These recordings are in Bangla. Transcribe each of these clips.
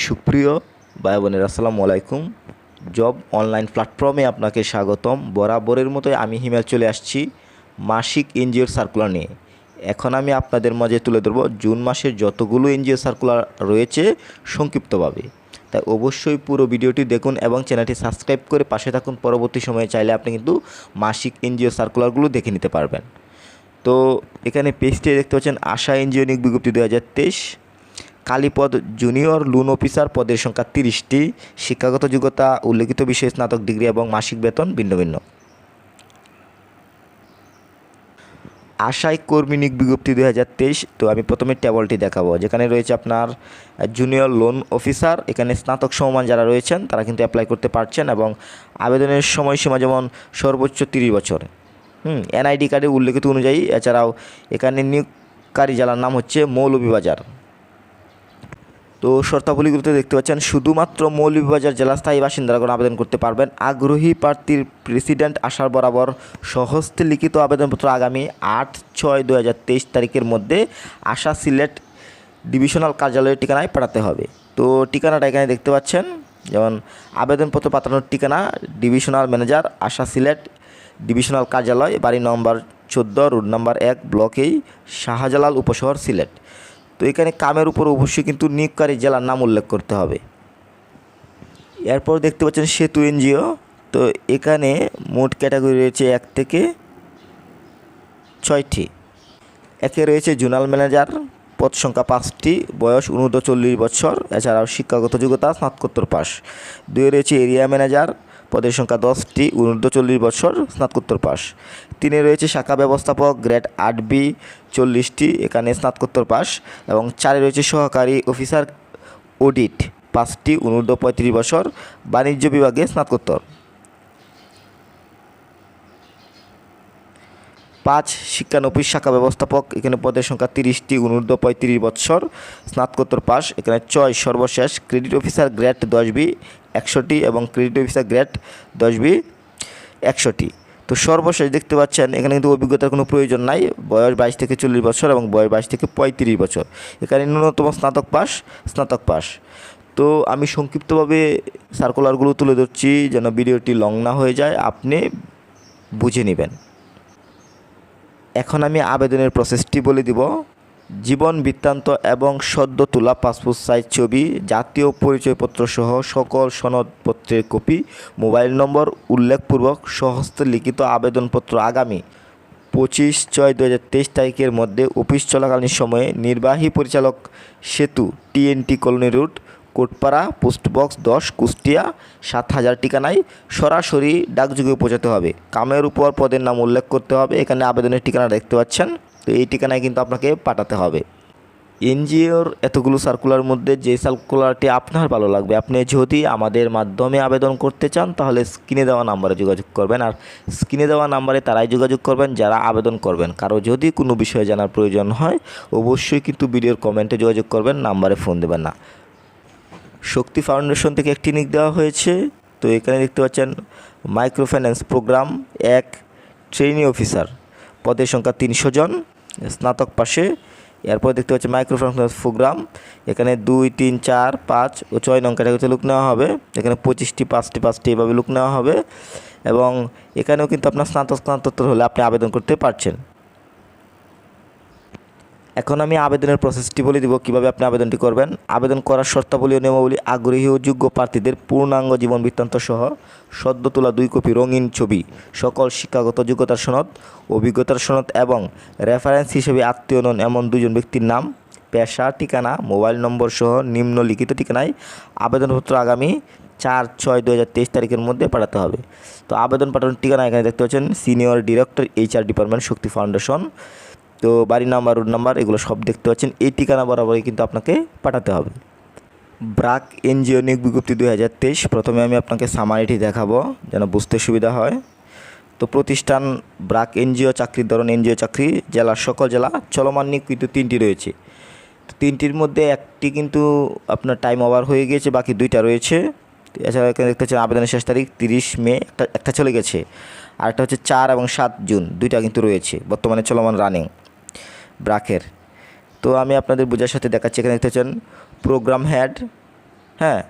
সুপ্রিয় ভাই বোনের, আসসালামু আলাইকুম। জব অনলাইন প্ল্যাটফর্মে আপনাকে স্বাগতম। বরাবরের মতোই আমি হিমেল চলে আসছি মাসিক এনজিওর সার্কুলার নিয়ে। এখন আমি আপনাদের মাঝে তুলে ধরবো জুন মাসের যতগুলো এনজিও সার্কুলার রয়েছে সংক্ষিপ্তভাবে। তাই অবশ্যই পুরো ভিডিওটি দেখুন এবং চ্যানেলটি সাবস্ক্রাইব করে পাশে থাকুন। পরবর্তী সময়ে চাইলে আপনি কিন্তু মাসিক এনজিও সার্কুলারগুলো দেখে নিতে পারবেন। তো এখানে পেজটি দেখতে পাচ্ছেন আশা এনজিও বিজ্ঞপ্তি দু হাজার তেইশ। কালীপদ জুনিয়র লোন অফিসার পদের সংখ্যা তিরিশটি, শিক্ষাগত যোগ্যতা, উল্লেখিত বিষয়ে, স্নাতক ডিগ্রি এবং মাসিক বেতন ভিন্ন ভিন্ন আশায় কর্মী নিয়োগ বিজ্ঞপ্তি দুই হাজার তেইশ, তো আমি প্রথমে টেবলটি দেখাবো, যেখানে রয়েছে আপনার জুনিয়র লোন অফিসার এখানে স্নাতক সমমান যারা রয়েছেন, তারা কিন্তু অ্যাপ্লাই করতে পারছেন এবং আবেদনের সময়সীমা যেমন সর্বোচ্চ তিরিশ বছর। হুম এনআইডি কার্ডে উল্লেখিত অনুযায়ী, এছাড়াও এখানে নিয়োগকারী জেলার নাম হচ্ছে মৌলভীবাজার। তো শর্তাবলীগুলোতে দেখতে পাচ্ছেন, শুধুমাত্র মৌলভীবাজার জেলা স্থায়ী বাসিন্দারাগণ আবেদন করতে পারবেন। আগ্রহী প্রার্থীর প্রেসিডেন্ট আসার বরাবর সহস্তে লিখিত আবেদনপত্র আগামী আট ছয় দু তারিখের মধ্যে আশা সিলেট ডিভিশনাল কার্যালয়ের ঠিকানায় পাঠাতে হবে। তো ঠিকানাটা এখানে দেখতে পাচ্ছেন, যেমন আবেদনপত্র পাঠানোর ঠিকানা, divisional manager, ASA Sylhet divisional কার্যালয়, বাড়ি নম্বর চোদ্দ, রোড নম্বর এক ব্লকেই শাহজালাল উপশহর সিলেট। তো এখানে কামের উপর অবশ্যই কিন্তু নিয়োগকারী জেলার নাম উল্লেখ করতে হবে। এরপর দেখতে পাচ্ছেন সেতু এনজিও, তো এখানে মোট ক্যাটাগরি রয়েছে এক থেকে ছয়টি। একে রয়েছে জোনাল ম্যানেজার, পদ সংখ্যা পাঁচটি, বয়স অনুর্ধ চল্লিশ বছর, এছাড়াও শিক্ষাগত যোগ্যতা স্নাতকোত্তর পাস দুই রয়েছে এরিয়া ম্যানেজার পদের সংখ্যা দশটি অনুর্ধ চল্লিশ বছর স্নাতকোত্তর পাস তিনে রয়েছে শাখা ব্যবস্থাপক গ্রেড আট বি, চল্লিশটি এখানে স্নাতকোত্তর পাস এবং চারে রয়েছে সহকারী অফিসার অডিট, পাঁচটি অনূর্ধ্ব পঁয়ত্রিশ বছর বাণিজ্য বিভাগে স্নাতকোত্তর। পাঁচ শিক্ষানবিশ শাখা ব্যবস্থাপক, এখানে পদের সংখ্যা তিরিশটি অনুর্ধ পঁয়ত্রিশ বৎসর, স্নাতকোত্তর পাস, এখানে ছয় সর্বশেষ ক্রেডিট অফিসার গ্রেড দশ বি একশোটি এবং ক্রেডিট অফিসার গ্রেড দশ বি একশোটি। তো সর্বশেষ দেখতে পাচ্ছেন, এখানে কিন্তু অভিজ্ঞতার কোনো প্রয়োজন নাই, বয়স বাইশ থেকে চল্লিশ বছর এবং বয়স বাইশ থেকে পঁয়ত্রিশ বছর এখানে ন্যূনতম স্নাতক পাস স্নাতক পাস। তো আমি সংক্ষিপ্তভাবে সার্কুলারগুলো তুলে ধরছি, যেন ভিডিওটি লং না হয়ে যায়, আপনি বুঝে নেবেন। এখন আমি আবেদনের প্রসেসটি বলে দিব। জীবন বৃত্তান্ত এবং সদ্য তোলা পাসপোর্ট সাইজ ছবি, জাতীয় পরিচয়পত্র সহ সকল সনদপত্রের কপি, মোবাইল নম্বর, উল্লেখপূর্বক সহস্তে লিখিত আবেদনপত্র আগামী পঁচিশ ছয় দু তারিখের মধ্যে অফিস চলাকালীন সময়ে নির্বাহী পরিচালক সেতু, TNT colony route Kotpara postbox দশ, কুষ্টিয়া, সাত হাজার ঠিকানায় সরাসরি ডাকযোগে পৌঁছাতে হবে। কামের উপর পদের নাম উল্লেখ করতে হবে। এখানে আবেদনের ঠিকানা দেখতে পাচ্ছেন। তো এই ঠিকানায় কিন্তু আপনাকে পাঠাতে হবে। এনজিওর এতগুলো সার্কুলার মধ্যে যে সার্কুলারটি আপনার ভালো লাগবে, আপনি যদি আমাদের মাধ্যমে আবেদন করতে চান, তাহলে স্ক্রিনে দেওয়া নাম্বারে যোগাযোগ করবেন। আর স্ক্রিনে দেওয়া নাম্বারে তারাই যোগাযোগ করবেন, যারা আবেদন করবেন। কারও যদি কোনো বিষয়ে জানার প্রয়োজন হয়, অবশ্যই কিন্তু ভিডিওর কমেন্টে যোগাযোগ করবেন, নাম্বারে ফোন দেবেন না। শক্তি ফাউন্ডেশন থেকে একটি নিক দেওয়া হয়েছে। তো এখানে দেখতে পাচ্ছেন মাইক্রো ফাইন্যান্স প্রোগ্রাম এক ট্রেনিং অফিসার। পদের সংখ্যা তিনশো জন, স্নাতক পাশে। এরপর দেখতে পাচ্ছি মাইক্রো ফাইন্যান্স প্রোগ্রাম। এখানে দুই, তিন, চার, পাঁচ ও ছয় নং ক্যাটাগরিতে লুক নেওয়া হবে। এখানে পঁচিশটি, পাঁচটি পাঁচটি এভাবে লুক নেওয়া হবে। এবং এখানেও কিন্তু আপনার স্নাতক, স্নাতকোত্তর হলে আপনি আবেদন করতে পারছেন। এখন আমি আবেদনের প্রসেসটি বলে দিব, কীভাবে আপনি আবেদনটি করবেন। আবেদন করার শর্তাবলী ও নিয়মাবলী আগ্রহী ও যোগ্য প্রার্থীদের পূর্ণাঙ্গ জীবন বৃত্তান্ত সহ সদ্য তোলা দুই কপি রঙিন ছবি, সকল শিক্ষাগত যোগ্যতার সনদ, অভিজ্ঞতার সনদ এবং রেফারেন্স হিসেবে আত্মীয় নন এমন দুজন ব্যক্তির নাম, পেশা, ঠিকানা, মোবাইল নম্বর সহ নিম্নলিখিত ঠিকানায় আবেদনপত্র আগামী চার ছয় দু তারিখের মধ্যে পাঠাতে হবে। তো আবেদন পাঠানোর ঠিকানা এখানে দেখতে পাচ্ছেন, senior director HR department Shakti foundation. তো বাড়ি নাম্বার রোড নাম্বার, এগুলো সব দেখতে পাচ্ছেন। এই ঠিকানা বরাবরই কিন্তু আপনাকে পাঠাতে হবে। ব্রাক এনজিও নিয়োগ বিজ্ঞপ্তি দুই হাজার তেইশ, প্রথমে আমি আপনাকে সামারিটি দেখাবো, যেন বুঝতে সুবিধা হয়। তো প্রতিষ্ঠান ব্রাক এনজিও চাকরির ধরন, এনজিও চাকরি, জেলার সকল জেলা চলমান নিয়োগ কিন্তু তিনটি রয়েছে। তো তিনটির মধ্যে একটি কিন্তু আপনার টাইম ওভার হয়ে গিয়েছে, বাকি দুইটা রয়েছে। এছাড়া এখানে দেখতে পাচ্ছেন আবেদনের শেষ তারিখ তিরিশ মে, একটা একটা চলে গেছে। আর একটা হচ্ছে চার এবং সাত জুন, দুইটা কিন্তু রয়েছে, বর্তমানে চলমান রানিং ব্রাকের। তো আমি আপনাদের বোঝার সাথে দেখাচ্ছি, এখানে দেখতে পাচ্ছেন প্রোগ্রাম হেড হ্যাঁ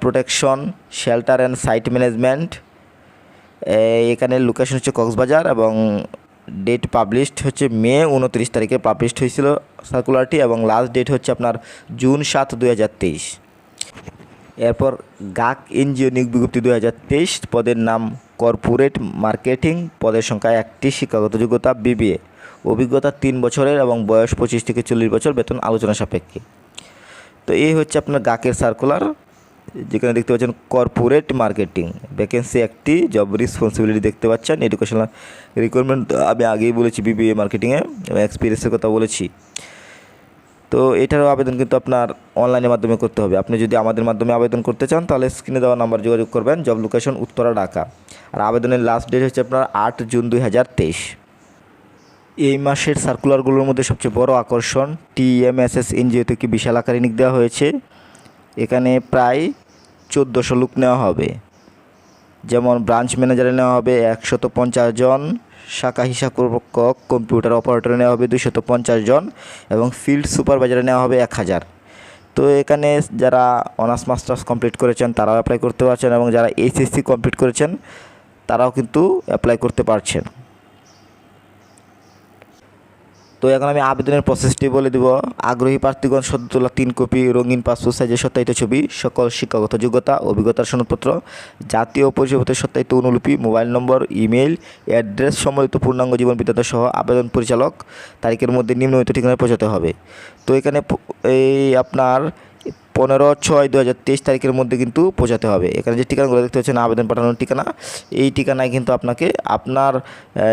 protection shelter and site management এখানে লোকেশন হচ্ছে কক্সবাজার এবং ডেট পাবলিশড হচ্ছে মে উনত্রিশ তারিখে পাবলিশড হয়েছিল সার্কুলারটি এবং লাস্ট ডেট হচ্ছে আপনার জুন সাত তেইশ। এরপর গাক এনজিও নিয়োগ বিজ্ঞপ্তি দু হাজার তেইশ, পদের নাম কর্পোরেট মার্কেটিং পদের সংখ্যা একটি, শিক্ষাগত যোগ্যতা বিবিএ অভিজ্ঞতা তিন বছরের এবং বয়স পঁচিশ থেকে চল্লিশ বছর বেতন আলোচনা সাপেক্ষে। তো এই হচ্ছে আপনার গাকের সার্কুলার যেখানে দেখতে পাচ্ছেন কর্পোরেট মার্কেটিং ভ্যাকেন্সি একটি জব রেসপন্সিবিলিটি দেখতে পাচ্ছেন। এডুকেশনাল রিকোয়ারমেন্ট আমি আগেই বলেছি বিবিএ মার্কেটিংয়ে এক্সপিরিয়েন্সের কথা বলেছি। তো এটারও আবেদন কিন্তু আপনার অনলাইনের মাধ্যমে করতে হবে। আপনি যদি আমাদের মাধ্যমে আবেদন করতে চান, তাহলে স্ক্রিনে দেওয়া নাম্বার যোগাযোগ করবেন। Job location Uttara, Dhaka. আর আবেদনের লাস্ট ডেট হচ্ছে আপনার আট জুন দুই হাজার তেইশ। এই মাসের সার্কুলারগুলোর মধ্যে সবচেয়ে বড় আকর্ষণ টিএমএসএস এনজিও থেকে বিশাল আকারে নিক দেওয়া হয়েছে। এখানে প্রায় চোদ্দোশো লোক নেওয়া হবে। যেমন ব্রাঞ্চ ম্যানেজারে নেওয়া হবে একশত পঞ্চাশ জন, শাখা হিসাব রক্ষক কম্পিউটার অপারেটরে নেওয়া হবে দুশত পঞ্চাশ জন এবং ফিল্ড সুপারভাইজারে নেওয়া হবে এক হাজার। তো এখানে যারা অনার্স মাস্টার্স কমপ্লিট করেছেন, তারাও অ্যাপ্লাই করতে পারছেন এবং যারা এইচএসসি কমপ্লিট করেছেন, তারাও কিন্তু অ্যাপ্লাই করতে পারছেন। তো এখন আমি আবেদনের প্রসেসটি বলে দেব। আগ্রহী প্রার্থীগণ সদ্য তোলা তিন কপি রঙিন পাসপোর্ট সাইজের সত্যায়িত ছবি, সকল শিক্ষাগত যোগ্যতা, অভিজ্ঞতার সনদপত্র, জাতীয় পরিচয়পত্রের সত্যায়িত অনুলিপি, মোবাইল নম্বর ইমেল অ্যাড্রেস সম্বলিত পূর্ণাঙ্গ জীবন বৃত্তান্ত সহ আবেদন পরিচালক, তারিখের মধ্যে নিম্নলিখিত ঠিকানায় পৌঁছাতে হবে। তো এখানে এই আপনার পনেরো ছয় দু তারিখের মধ্যে কিন্তু পৌঁছাতে হবে। এখানে যে ঠিকানাগুলো দেখতে পাচ্ছেন, আবেদন পাঠানোর ঠিকানা, এই ঠিকানায় কিন্তু আপনাকে আপনার,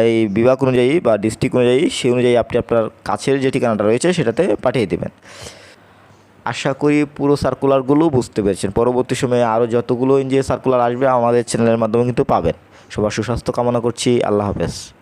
এই বিভাগ অনুযায়ী বা ডিস্ট্রিক্ট অনুযায়ী, সেই অনুযায়ী আপনি আপনার কাছের যে ঠিকানাটা রয়েছে, সেটাতে পাঠিয়ে দেবেন। আশা করি পুরো সার্কুলারগুলো বুঝতে পেরেছেন। পরবর্তী সময়ে আরও যতগুলো যে সার্কুলার আসবে, আমাদের চ্যানেলের মাধ্যমে কিন্তু পাবেন। সবার সুস্বাস্থ্য কামনা করছি। আল্লাহ হাফেজ।